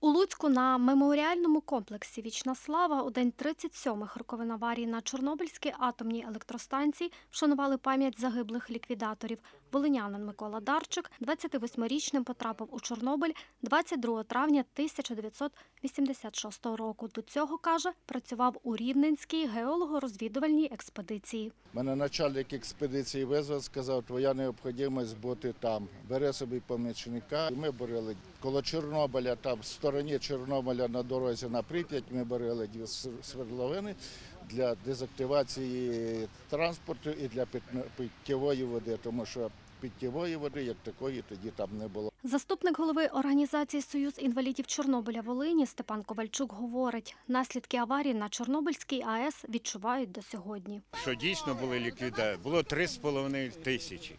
У Луцьку на меморіальному комплексі Вічна слава у день 37-х роковин аварії на Чорнобильській атомній електростанції вшанували пам'ять загиблих ліквідаторів. Волинянин Микола Дарчик 28-річним потрапив у Чорнобиль 22 травня 1986 року. До цього каже, працював у Рівненській геолого-розвідувальній експедиції. Мене начальник експедиції визвав, сказав, твоя необхідність бути там. Бери собі помічника. Ми борили коло Чорнобиля, там в стороні Чорнобиля на дорозі на Прип'ять. Ми борили дві свердловини для дезактивації транспорту і для питтєвої води, тому що питтєвої води як такої тоді там не було. Заступник голови організації Союз інвалідів Чорнобиля Волині Степан Ковальчук говорить, наслідки аварії на Чорнобильській АЕС відчувають до сьогодні. що дійсно були ліквідації. Було 3,5 тисячі.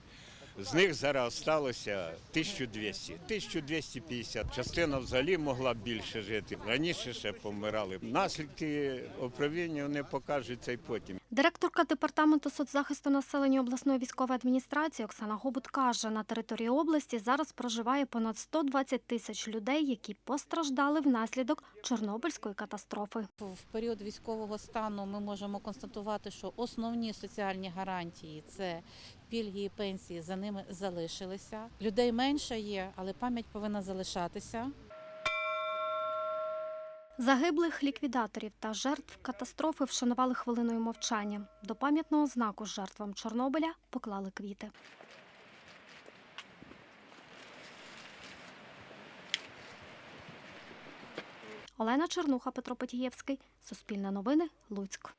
З них зараз сталося 1200, 1250. Частина взагалі могла більше жити. Раніше ще помирали. Наслідки управління вони покажуться і потім. Директорка департаменту соцзахисту населення обласної військової адміністрації Оксана Гобут каже, на території області зараз проживає понад 120 тисяч людей, які постраждали внаслідок Чорнобильської катастрофи. В період військового стану ми можемо констатувати, що основні соціальні гарантії це пільги і пенсії за ними залишилися. Людей менше є, але пам'ять повинна залишатися. Загиблих ліквідаторів та жертв катастрофи вшанували хвилиною мовчання. До пам'ятного знаку жертвам Чорнобиля поклали квіти. Олена Чернуха, Петро Потієвський. Суспільне новини. Луцьк.